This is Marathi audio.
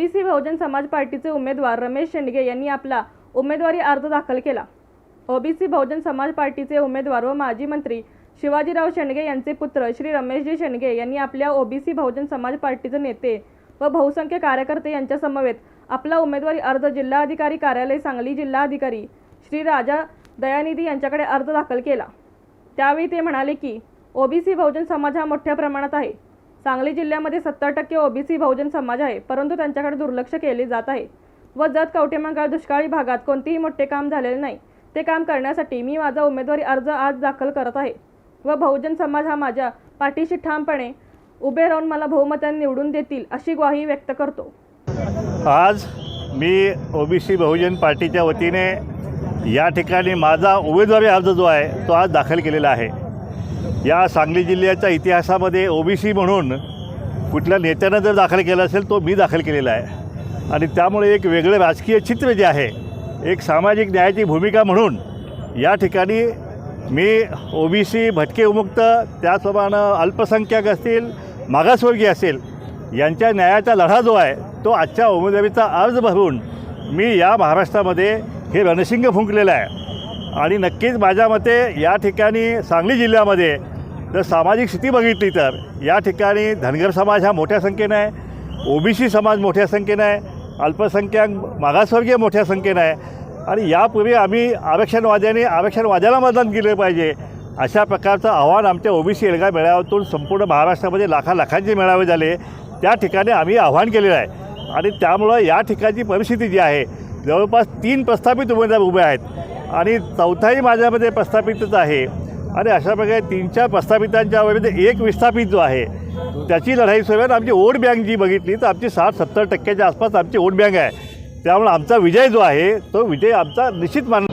ओबीसी बहुजन समाज पार्टीचे उमेदवार रमेश शेंडगे यांनी आपला उमेदवारी अर्ज दाखल केला. ओबीसी बहुजन समाज पार्टीचे उमेदवार व माजी मंत्री शिवाजीराव शेंडगे यांचे पुत्र श्री रमेशजी शेंडगे यांनी आपल्या ओबीसी बहुजन समाज पार्टीचे नेते व बहुसंख्य कार्यकर्ते यांच्या समवेत आपला उमेदवारी अर्ज जिल्हाधिकारी कार्यालय सांगली जिल्हाधिकारी श्री राजा दयानिधी यांच्याकडे अर्ज दाखल केला. त्यावेळी ते म्हणाले की ओबीसी बहुजन समाज हा मोठ्या प्रमाणात आहे. सांगली जिल्ह्यामध्ये सत्तर टक्के ओबीसी बहुजन समाज आहे परंतु त्यांच्याकडे दुर्लक्ष केले जात आहे. व जत कवटेमंगळ दुष्काळी भागात कोणतेही मोठे काम झालेले नाही. ते काम करण्यासाठी मी माझा उमेदवारी अर्ज आज दाखल करत आहे. व बहुजन समाज हा माझ्या पाठीशी ठामपणे उभे राहून मला बहुमताने निवडून देतील अशी ग्वाही व्यक्त करतो. आज मी ओबीसी बहुजन पार्टीच्या वतीने या ठिकाणी माझा उमेदवारी अर्ज जो आहे तो आज दाखल केलेला आहे. या सांगली जिल्ह्याच्या इतिहासामध्ये ओबीसी म्हणून कुठल्या नेत्यानं जर दाखल केला असेल तो मी दाखल केलेला आहे. आणि त्यामुळे एक वेगळं राजकीय चित्र जे आहे एक सामाजिक न्यायाची भूमिका म्हणून या ठिकाणी मी ओबीसी भटके उमुक्त त्याचप्रमाणे अल्पसंख्याक असतील मागासवर्गीय असेल यांच्या न्यायाचा लढा जो आहे तो आजच्या उमेदवारीचा अर्ज भरून मी या महाराष्ट्रामध्ये हे रणशिंग फुंकलेलं आहे. आणि नक्कीच माझ्या मते या ठिकाणी सांगली जिल्ह्यामध्ये जर सामाजिक स्थिती बघितली तर या ठिकाणी धनगर समाज हा मोठ्या संख्येनं आहे. ओबीसी समाज मोठ्या संख्येनं आहे. अल्पसंख्याक मागासवर्गीय मोठ्या संख्येनं आहे. आणि यापूर्वी आम्ही आरक्षणवाद्यांनी आरक्षणवाद्याला मतदान केलं पाहिजे अशा प्रकारचं आव्हान आमच्या ओबीसी एल्गा मेळाव्यातून संपूर्ण महाराष्ट्रामध्ये लाखा लाखांचे मेळावे झाले. त्या ठिकाणी आम्ही आव्हान केलेलं आहे. आणि त्यामुळं या ठिकाणची परिस्थिती जी आहे जवळपास तीन प्रस्थापित उमेदवार उभे आहेत. आणि चौथाही माझ्यामध्ये प्रस्थापितच आहे. आणि अशा प्रकारे तीन चार प्रस्थापितांच्या विरुद्ध एक विस्थापित जो आहे त्याची लढाई सुरू आहे. आमची वोट बँक जी बघितली तर आमची साठ सत्तर टक्क्याच्या आसपास आमची वोट बँक आहे. त्यामुळे आमचा विजय जो आहे तो विजय आमचा निश्चित मान